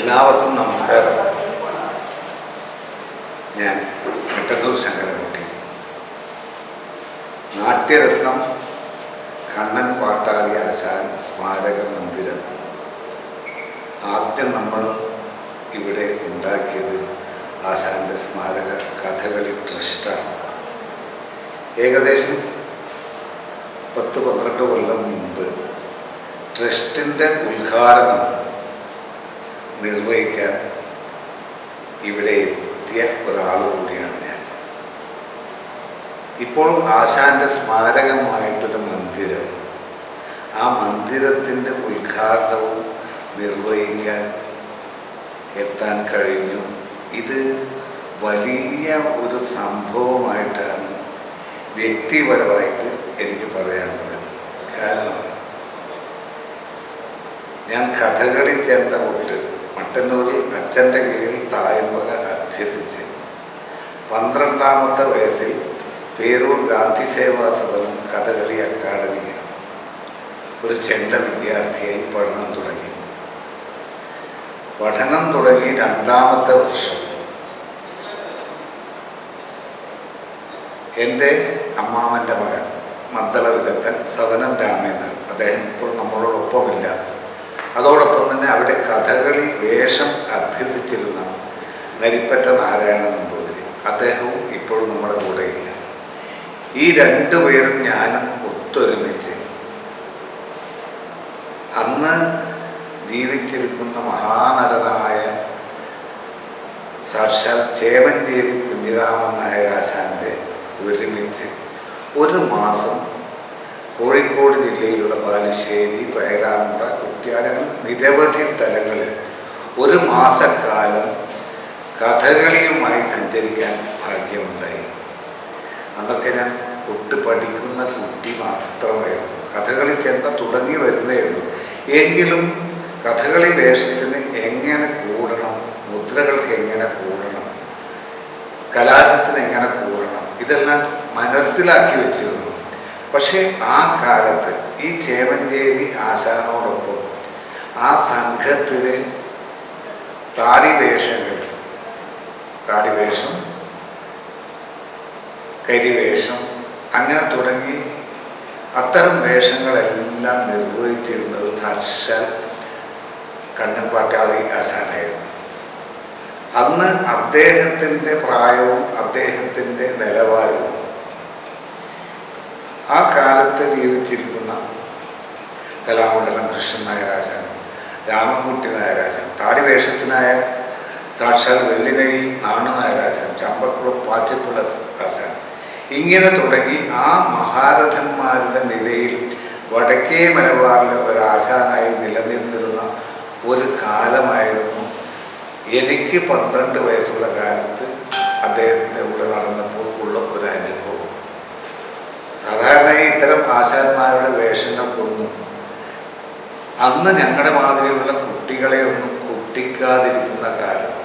എല്ലാവർക്കും നമസ്കാരം. ഞാൻ മട്ടന്നൂർ ശങ്കരൻകുട്ടി നാട്യരത്നം കണ്ണൻ പാട്ടാളി ആശാൻ സ്മാരക മന്ദിരം. ആദ്യം നമ്മൾ ഇവിടെ ഉണ്ടാക്കിയത് ആശാന്റെ സ്മാരക കഥകളി ട്രസ്റ്റാണ്. ഏകദേശം പത്ത് പന്ത്രണ്ട് കൊല്ലം മുമ്പ് ട്രസ്റ്റിന്റെ ഉദ്ഘാടനം നിർവഹിക്കാൻ ഇവിടെ എത്തിയ ഒരാൾ കൂടിയാണ് ഞാൻ. ഇപ്പോൾ ആശാന്റെ സ്മാരകമായിട്ടൊരു മന്ദിരം. ആ മന്ദിരത്തിന്റെ ഉദ്ഘാടനവും നിർവഹിക്കാൻ എത്താൻ കഴിഞ്ഞു. ഇത് വലിയ ഒരു സംഭവമായിട്ടാണ് വ്യക്തിപരമായിട്ട് എനിക്ക് പറയാനുള്ളത് കാരണം ഞാൻ കഥകളി ചെണ്ട കൊണ്ട് മട്ടന്നൂരിൽ അച്ഛന്റെ കീഴിൽ തായമ്പക അഭ്യസിച്ച്. പന്ത്രണ്ടാമത്തെ വയസ്സിൽ പേരൂർ ഗാന്ധി സേവാ സദനം കഥകളി അക്കാദമിയിൽ ഒരു ചെണ്ട വിദ്യാർത്ഥിയായി പഠനം തുടങ്ങി. പഠനം തുടങ്ങി രണ്ടാമത്തെ വർഷം. എന്റെ അമ്മാവന്റെ മകൻ മദ്ദള വിദഗ്ധൻ സദനം രാമേന്ദ്രൻ. അദ്ദേഹം ഇപ്പോൾ നമ്മളോടൊപ്പമില്ല. അതോടൊപ്പം തന്നെ അവിടെ കഥകളി വേഷം അഭ്യസിച്ചിരുന്ന നരിപ്പറ്റ നാരായണ നമ്പൂതിരി. അദ്ദേഹവും ഇപ്പോൾ നമ്മുടെ കൂടെയില്ല. ഈ രണ്ടുപേരും ഞാനും ഒത്തൊരുമിച്ച് അന്ന് ജീവിച്ചിരിക്കുന്ന മഹാനടനായ സാക്ഷാൽ ചേമഞ്ചേരി കുഞ്ഞിരാമൻ നായരാശാന്റെ ഒരുമിച്ച് ഒരു മാസം കോഴിക്കോട് ജില്ലയിലുള്ള ബാലുശ്ശേരി പേരാമ്പ്ര കുട്ടിയാടങ്ങൾ നിരവധി സ്ഥലങ്ങളിൽ ഒരു മാസക്കാലം കഥകളിയുമായി സഞ്ചരിക്കാൻ ഭാഗ്യമുണ്ടായി. അന്നൊക്കെ ഞാൻ കൊട്ട് പഠിക്കുന്ന കുട്ടി മാത്രമായിരുന്നു. കഥകളി ചെന്ന തുടങ്ങി വരുന്നേ ഉള്ളൂ. എങ്കിലും കഥകളി വേഷത്തിന് എങ്ങനെ കൂടണം മുദ്രകൾക്ക് എങ്ങനെ കൂടണം കലാശത്തിന് എങ്ങനെ കൂടണം ഇതെല്ലാം മനസ്സിലാക്കി വെച്ചിരുന്നു. പക്ഷേ ആ കാലത്ത് ഈ ചേമഞ്ചേരി ആശാനോടൊപ്പം ആ സംഘത്തിന് താടിവേഷങ്ങൾ താടിവേഷം കരിവേഷം അങ്ങനെ തുടങ്ങി അത്തരം വേഷങ്ങളെല്ലാം നിർവഹിച്ചിരുന്നത് ഹർഷൽ കണ്ണൻപാട്ടാളി ആശാനായിരുന്നു. അന്ന് അദ്ദേഹത്തിന്റെ പ്രായവും അദ്ദേഹത്തിന്റെ നിലവാരവും ആ കാലത്ത് ജീവിച്ചിരിക്കുന്ന കലാമണ്ഡലം കൃഷ്ണൻ രാജൻ രാമൻകുട്ടി നായരാജൻ താടിവേഷത്തിനായ സാക്ഷാൽ വെള്ളിനഴി നാണു നായരാജൻ ചമ്പക്കുളം പാച്ചപ്പുഴ ആശാൻ ഇങ്ങനെ തുടങ്ങി ആ മഹാരഥന്മാരുടെ നിലയിൽ വടക്കേ മലബാറിലെ ഒരു ആശാനായി നിലനിന്നിരുന്ന ഒരു കാലമായിരുന്നു എനിക്ക് പന്ത്രണ്ട് വയസ്സുള്ള കാലത്ത് അദ്ദേഹത്തിന്റെ കൂടെ നടന്നപ്പോൾ ഉള്ള ഒരു അനുഭവം സാധാരണയായി വേഷങ്ങൾ കൊന്നു. അന്ന് ഞങ്ങളുടെ മാതിരിയുള്ള കുട്ടികളെ ഒന്നും കുട്ടിക്കാതിരിക്കുന്ന കാലം.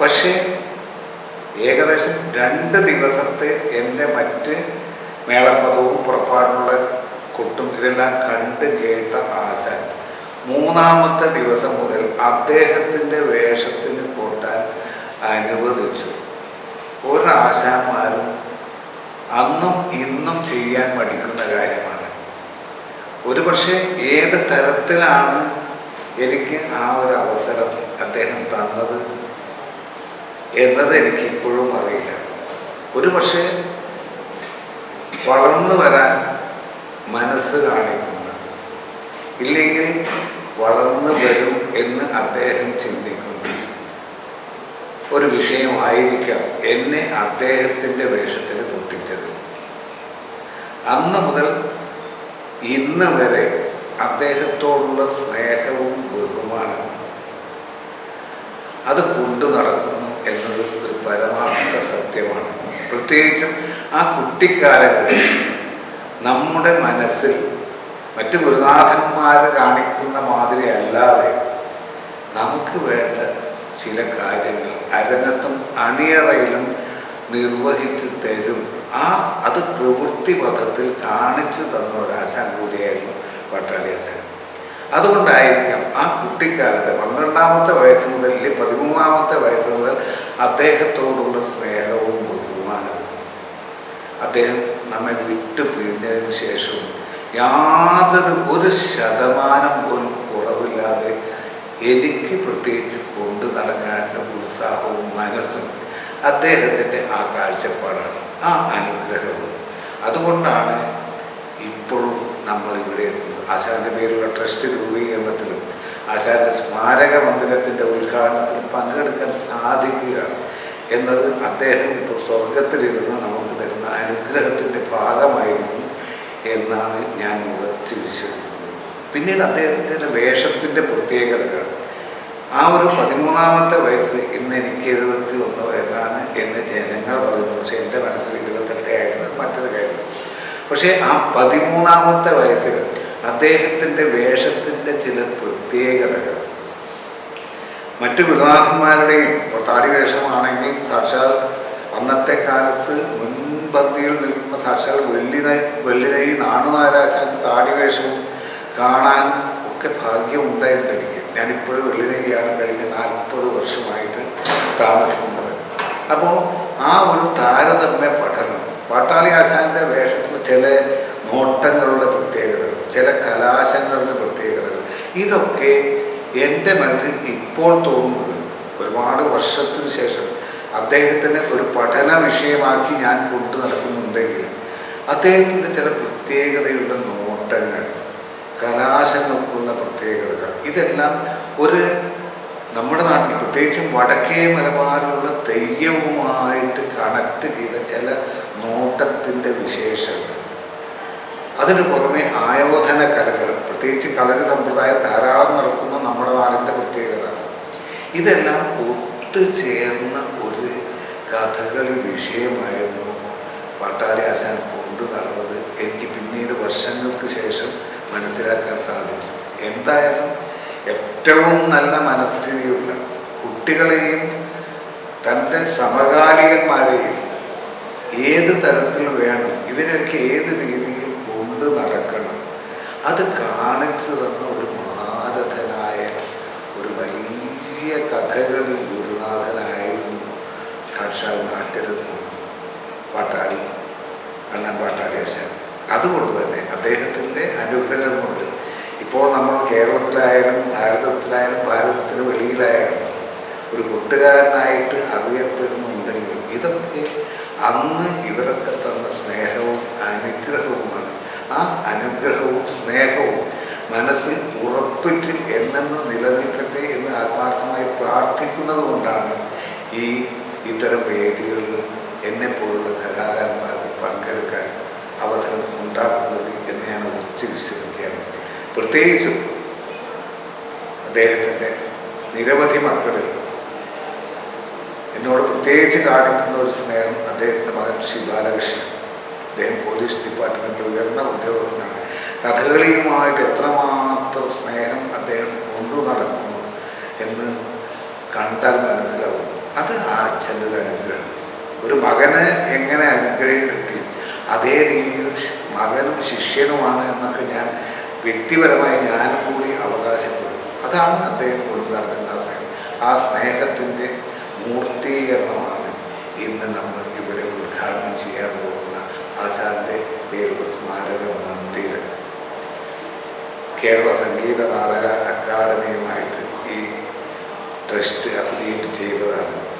പക്ഷേ ഏകദേശം രണ്ട് ദിവസത്തെ എന്റെ മറ്റ് മേളപ്പദവും പുറപ്പാടുള്ള കൊട്ടും ഇതെല്ലാം കണ്ട് കേട്ട ആശാൻ മൂന്നാമത്തെ ദിവസം മുതൽ അദ്ദേഹത്തിന്റെ വേഷത്തിന് കൂട്ടാൻ അനുവദിച്ചു. ഒരാശാന്മാരും അന്നും ഇന്നും ചെയ്യാൻ പഠിക്കുന്ന കാര്യമാണ്. ഒരുപക്ഷെ ഏത് തരത്തിലാണ് എനിക്ക് ആ ഒരു അവസരം അദ്ദേഹം തന്നത് എന്നത് എനിക്ക് ഇപ്പോഴും അറിയില്ല. ഒരുപക്ഷെ വളർന്നു വരാൻ മനസ്സ് കാണിക്കുന്ന. ഇല്ലെങ്കിൽ വളർന്നു വരും എന്ന് അദ്ദേഹം ചിന്തിക്കുന്നു. ഒരു വിഷയമായിരിക്കാം എന്നെ അദ്ദേഹത്തിന്റെ വേഷത്തിന് പൊട്ടിച്ചത്. അന്ന് മുതൽ ഇന്ന് വരെ അദ്ദേഹത്തോടുള്ള സ്നേഹവും ബഹുമാനവും അത് കൊണ്ടു നടക്കുന്നു എന്നത് ഒരു പരമാർത്ഥ സത്യമാണ്. പ്രത്യേകിച്ചും ആ കുട്ടിക്കാലങ്ങളിൽ നമ്മുടെ മനസ്സിൽ മറ്റു ഗുരുനാഥന്മാർ കാണിക്കുന്ന മാതിരി അല്ലാതെ നമുക്ക് വേണ്ട ചില കാര്യങ്ങൾ അരങ്ങത്തും അണിയറയിലും നിർവഹിച്ചു തരും. ആ അത് പ്രവൃത്തി പഥത്തിൽ കാണിച്ചു തന്ന ഒരാശാൻ കൂടിയായിരുന്നു പട്ടാളിയാശൻ അതുകൊണ്ടായിരിക്കാം ആ കുട്ടിക്കാലത്ത് പന്ത്രണ്ടാമത്തെ വയസ്സ് മുതൽ അല്ലെങ്കിൽ പതിമൂന്നാമത്തെ വയസ്സ് മുതൽ അദ്ദേഹത്തോടുള്ള സ്നേഹവും ബഹുമാനവും. അദ്ദേഹം നമ്മെ വിട്ടു പിരിഞ്ഞതിന് ശേഷവും യാതൊരു ഒരു ശതമാനം പോലും എനിക്ക് പ്രത്യേകിച്ച് കൊണ്ടു നടക്കാനുള്ള ഉത്സാഹവും മനസ്സും അദ്ദേഹത്തിന്റെ ആ കാഴ്ചപ്പാടാണ് ആ അനുഗ്രഹവും. അതുകൊണ്ടാണ് ഇപ്പോഴും നമ്മളിവിടെ ആശാന്റെ പേരിലുള്ള ട്രസ്റ്റ് രൂപീകരണത്തിലും ആശാന്റെ സ്മാരക മന്ദിരത്തിന്റെ ഉദ്ഘാടനത്തിലും പങ്കെടുക്കാൻ സാധിക്കുക എന്നത് അദ്ദേഹം ഇപ്പോൾ സ്വർഗത്തിലിരുന്ന് നമുക്ക് തരുന്ന അനുഗ്രഹത്തിന്റെ ഭാഗമായിരിക്കും എന്നാണ് ഞാൻ ഉറച്ച് വിശ്വസിക്കുന്നത് പിന്നീട് അദ്ദേഹത്തിന്റെ വേഷത്തിന്റെ പ്രത്യേകതകൾ. ആ ഒരു പതിമൂന്നാമത്തെ വയസ്സ് ഇന്ന് എനിക്ക് എഴുപത്തി ഒന്ന് വയസ്സാണ് എന്ന് ജനങ്ങൾ പറയുന്നു. പക്ഷേ എന്റെ മനസ്സിൽ ഇരുപത്തെട്ടേ മറ്റൊരു കാര്യം. പക്ഷേ ആ പതിമൂന്നാമത്തെ വയസ്സിൽ അദ്ദേഹത്തിന്റെ വേഷത്തിന്റെ ചില പ്രത്യേകതകൾ. മറ്റു ഗുരുനാഥന്മാരുടെയും പൊട്ടാടി വേഷമാണെങ്കിൽ സാക്ഷാൽ അന്നത്തെ കാലത്ത് മുൻപന്തിയിൽ നിൽക്കുന്ന സാക്ഷാൽ വെള്ളിനെ വെള്ളിനൈ നാണുനാരാശാന്റെ താടി വേഷവും കാണാൻ ഒക്കെ ഭാഗ്യം ഉണ്ടായിട്ടുണ്ട് ഞാനിപ്പോഴും വെള്ളിനെയാണ് കഴിഞ്ഞ നാൽപ്പത് വർഷമായിട്ട് താമസിക്കുന്നത്. അപ്പോൾ ആ ഒരു താരതമ്യ പഠനം പാട്ടാളി ആശാന്റെ വേഷത്തിൽ ചില നോട്ടങ്ങളുടെ പ്രത്യേകതകൾ ചില കലാശങ്ങളുടെ പ്രത്യേകതകൾ ഇതൊക്കെ എന്റെ മനസ്സിൽ ഇപ്പോൾ തോന്നുന്നത് ഒരുപാട് വർഷത്തിന് ശേഷം അദ്ദേഹത്തിന് ഒരു പഠന വിഷയമാക്കി ഞാൻ കൊണ്ടു നടക്കുന്നുണ്ടെങ്കിൽ അദ്ദേഹത്തിന്റെ ചില പ്രത്യേകതയുള്ള നോട്ടങ്ങൾ കലാശങ്ങൾക്കുള്ള പ്രത്യേകതകൾ ഇതെല്ലാം ഒരു നമ്മുടെ നാട്ടിൽ പ്രത്യേകിച്ചും വടക്കേ മലബാറിലുള്ള തെയ്യവുമായിട്ട് കണക്ട് ചെയ്ത ചില നോട്ടത്തിന്റെ വിശേഷങ്ങൾ. അതിന് പുറമെ ആയോധന കലകൾ പ്രത്യേകിച്ച് കളരി സമ്പ്രദായം ധാരാളം നടക്കുന്ന നമ്മുടെ നാടിന്റെ പ്രത്യേകത. ഇതെല്ലാം ഒത്തുചേർന്ന ഒരു കഥകളി വിഷയമായിരുന്നു പാട്ടാളി ആശാൻ കൊണ്ടു നടന്നത്. എനിക്ക് പിന്നീട് വർഷങ്ങൾക്ക് ശേഷം മനസ്സിലാക്കാൻ സാധിച്ചു. എന്തായാലും ഏറ്റവും നല്ല മനസ്ഥിതിയുള്ള കുട്ടികളെയും തന്റെ സമകാലികന്മാരെയും ഏത് തരത്തിൽ വേണം ഇവരൊക്കെ ഏത് രീതിയിൽ കൊണ്ട് നടക്കണം അത് കാണിച്ചു തന്ന ഒരു മഹാരഥനായ ഒരു വലിയ കഥകളി ഗുരുനാഥനായിരുന്നു സാക്ഷാൽ നാട്ടിരുന്നു പാട്ടാളി കണ്ണൻ പാട്ടാളി അച്ഛൻ. അതുകൊണ്ട് തന്നെ അദ്ദേഹത്തിന്റെ അനുഗ്രഹം കൊണ്ട് ഇപ്പോൾ നമ്മൾ കേരളത്തിലായാലും ഭാരതത്തിലായാലും ഭാരതത്തിന് വെളിയിലായാലും ഒരു കൂട്ടുകാരനായിട്ട് അറിയപ്പെടുന്നുണ്ടെങ്കിൽ ഇതൊക്കെ അന്ന് ഇവരൊക്കെ തന്ന സ്നേഹവും അനുഗ്രഹവുമാണ്. ആ അനുഗ്രഹവും സ്നേഹവും മനസ്സിൽ ഉറപ്പിച്ച് എന്നെന്നും നിലനിൽക്കട്ടെ എന്ന് ആത്മാർത്ഥമായി പ്രാർത്ഥിക്കുന്നത് കൊണ്ടാണ് ഈ ഇത്തരം വേദികളിൽ എന്നെപ്പോലുള്ള കലാകാരന്മാർക്ക് പങ്കെടുക്കാൻ അവസരം ഉണ്ടാക്കുന്നത് എന്ന് ഞാൻ ഉറച്ച് വിശ്വസിക്കുകയാണ് പ്രത്യേകിച്ചും അദ്ദേഹത്തിന്റെ നിരവധി മക്കൾ എന്നോട് പ്രത്യേകിച്ച് കാണിക്കുന്ന ഒരു സ്നേഹം അദ്ദേഹത്തിന്റെ മകൻ ശ്രീ ബാലകൃഷ്ണൻ. അദ്ദേഹം പോലീസ് ഡിപ്പാർട്ട്മെന്റിൽ ഉയർന്ന ഉദ്യോഗസ്ഥനാണ്. കഥകളിയുമായിട്ട് എത്രമാത്രം സ്നേഹം അദ്ദേഹം കൊണ്ടു നടക്കുന്നു എന്ന് കണ്ടാൽ മനസ്സിലാവും. അത് ആ അച്ഛന്റെ ഒരു അനുഗ്രഹം. ഒരു മകന് എങ്ങനെ അനുഗ്രഹം കിട്ടി? അതേ രീതിയിൽ മകനും ശിഷ്യനുമാണ് എന്നൊക്കെ ഞാൻ വ്യക്തിപരമായി ഞാനും കൂടി അവകാശപ്പെടും. അതാണ് അദ്ദേഹം കൊണ്ടു നടക്കുന്ന ആ സ്നേഹം. ആ സ്നേഹത്തിന്റെ മൂർത്തീകരണമാണ് ഇന്ന് നമ്മൾ ഇവിടെ ഉദ്ഘാടനം ചെയ്യാൻ പോകുന്ന ആശാന്റെ പേരുള്ള സ്മാരക മന്ദിരം. കേരള സംഗീത നാടക അക്കാദമിയുമായിട്ട് ഈ ട്രസ്റ്റ് അഫിലിയേറ്റ് ചെയ്തതാണ്.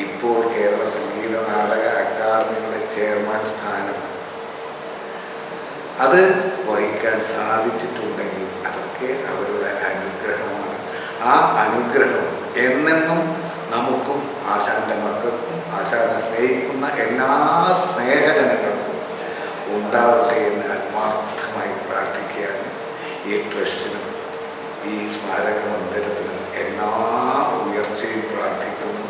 ഇപ്പോൾ കേരള സംഗീത നാടക അക്കാദമിയുടെ ചെയർമാൻ സ്ഥാനം. അത് പഠിക്കാൻ സാധിച്ചിട്ടുണ്ടെങ്കിൽ അതൊക്കെ അവരുടെ അനുഗ്രഹമാണ്. ആ അനുഗ്രഹം എന്നെന്നും നമുക്കും ആശാന്റെ മക്കൾക്കും ആശാനെ സ്നേഹിക്കുന്ന എല്ലാ സ്നേഹജനങ്ങൾക്കും ഉണ്ടാവട്ടെ എന്ന് ആത്മാർത്ഥമായി പ്രാർത്ഥിക്കുകയാണ്. ഈ ട്രസ്റ്റിനും ഈ സ്മാരക മന്ദിരത്തിനും എല്ലാ ഉയർച്ചയും പ്രാർത്ഥിക്കുന്നു.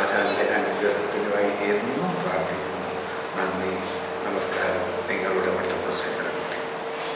ആശാന്റെ അനുഗ്രഹത്തിനുമായി എന്നും പ്രാർത്ഥിക്കുന്നു. നന്ദി നമസ്കാരം. നിങ്ങളുടെ മറ്റു മത്സ്യങ്ങൾ